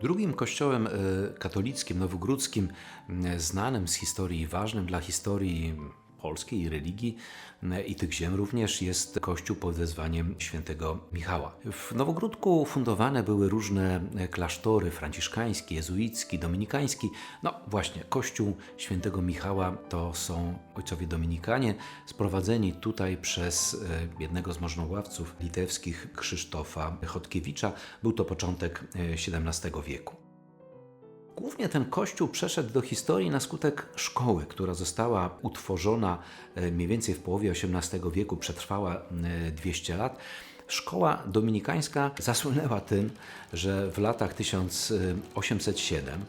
Drugim kościołem e, katolickim, nowogródzkim, m, znanym z historii, ważnym dla historii polskiej religii i tych ziem również jest kościół pod wezwaniem świętego Michała. W Nowogródku fundowane były różne e, klasztory franciszkański, jezuicki, dominikański. No właśnie, kościół świętego Michała to są ojcowie dominikanie sprowadzeni tutaj przez e, jednego z możnowławców litewskich Krzysztofa Chodkiewicza. Był to początek e, XVII wieku. Głównie ten kościół przeszedł do historii na skutek szkoły, która została utworzona e, mniej więcej w połowie XVIII wieku, przetrwała e, 200 lat. Szkoła dominikańska zasłynęła tym, że w latach 1807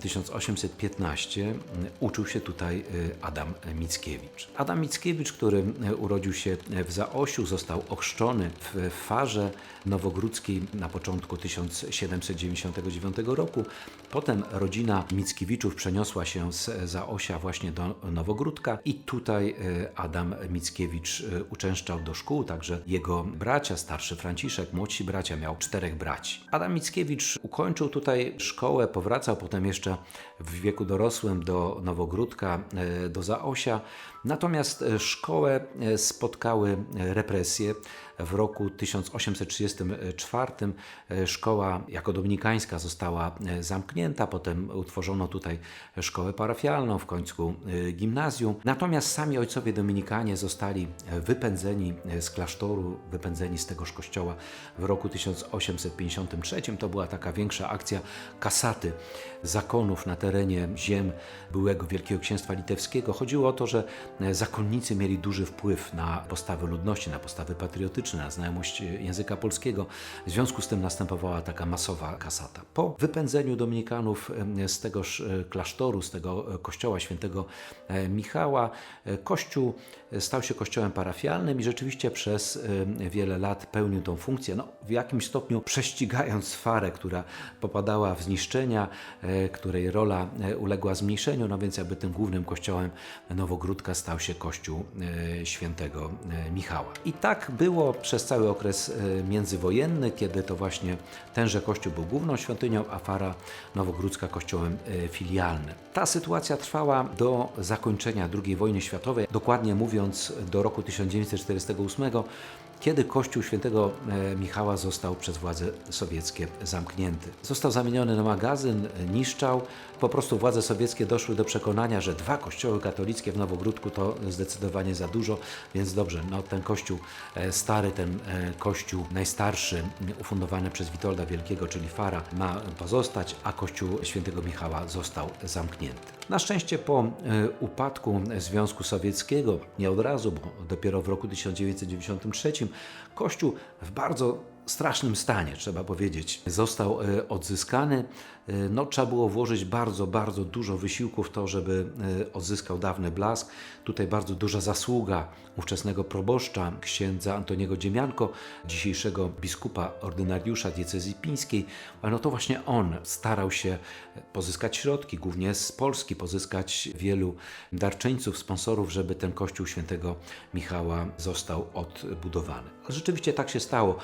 1815 uczył się tutaj e, Adam Mickiewicz. Adam Mickiewicz, który e, urodził się w Zaosiu, został ochrzczony w Farze Nowogródzkiej na początku 1799 roku. Potem rodzina Mickiewiczów przeniosła się z Zaosia właśnie do Nowogródka i tutaj e, Adam Mickiewicz uczęszczał do szkół, także jego bracia, starszy Franciszek, młodsi bracia, miał czterech braci. Adam Mickiewicz ukończył tutaj szkołę, powracał potem jeszcze w wieku dorosłym do Nowogródka, e, do Zaosia. Natomiast e, szkołę e, spotkały represje. W roku 1834 e, szkoła jako dominikańska została e, zamknięta, potem utworzono tutaj szkołę parafialną, w końcu e, gimnazjum. Natomiast sami ojcowie dominikanie zostali wypędzeni z klasztoru, wypędzeni z tegoż kościoła w roku 1853. To była taka większa akcja kasaty zakonów na terenie ziem byłego Wielkiego Księstwa Litewskiego. Chodziło o to, że zakonnicy mieli duży wpływ na postawy ludności, na postawy patriotyczne, na znajomość języka polskiego. W związku z tym następowała taka masowa kasata. Po wypędzeniu dominikanów z tegoż e, klasztoru, z tego e, kościoła świętego e, Michała, kościół stał się kościołem parafialnym i rzeczywiście przez wiele lat pełnił tą funkcję, no, w jakimś stopniu prześcigając farę, która popadała w zniszczenia, której rola uległa zmniejszeniu, no więc jakby tym głównym kościołem Nowogródka stał się kościół świętego Michała. I tak było przez cały okres e, międzywojenny, kiedy to właśnie tenże kościół był główną świątynią, a fara nowogródzka kościołem e, filialnym. Ta sytuacja trwała do zakończenia II wojny światowej, dokładnie mówiąc do roku 1948, kiedy kościół świętego e, Michała został przez władze sowieckie zamknięty. Został zamieniony na magazyn, e, niszczał. Po prostu władze sowieckie doszły do przekonania, że dwa kościoły katolickie w Nowogródku to zdecydowanie za dużo, więc dobrze, no ten kościół e, stary, ten kościół najstarszy, ufundowany przez Witolda Wielkiego, czyli Fara, ma pozostać, a kościół świętego Michała został zamknięty. Na szczęście po upadku Związku Sowieckiego, nie od razu, bo dopiero w roku 1993, Kościół w bardzo strasznym stanie, trzeba powiedzieć, został e, odzyskany. E, No, trzeba było włożyć bardzo, bardzo dużo wysiłku w to, żeby e, odzyskał dawny blask. Tutaj bardzo duża zasługa ówczesnego proboszcza, księdza Antoniego Dziemianko, dzisiejszego biskupa ordynariusza diecezji pińskiej. No to właśnie on starał się pozyskać środki, głównie z Polski, pozyskać wielu darczyńców, sponsorów, żeby ten kościół świętego Michała został odbudowany. Rzeczywiście tak się stało.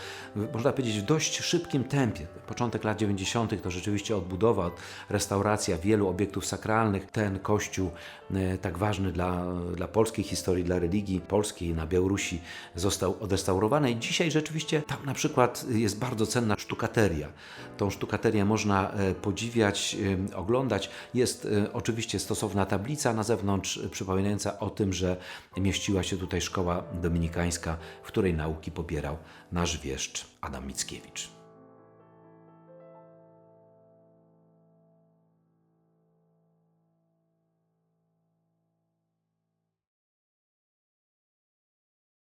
Można powiedzieć w dość szybkim tempie. Początek lat 90. to rzeczywiście odbudowa, restauracja wielu obiektów sakralnych. Ten kościół, e, tak ważny dla, dla polskiej historii, dla religii polskiej na Białorusi, został odrestaurowany. I dzisiaj rzeczywiście tam na przykład jest bardzo cenna sztukateria. Tą sztukaterię można e, podziwiać, e, oglądać. Jest oczywiście stosowna tablica na zewnątrz, przypominająca o tym, że mieściła się tutaj szkoła dominikańska, w której nauki pobierał nasz wieszcz Adam Mickiewicz.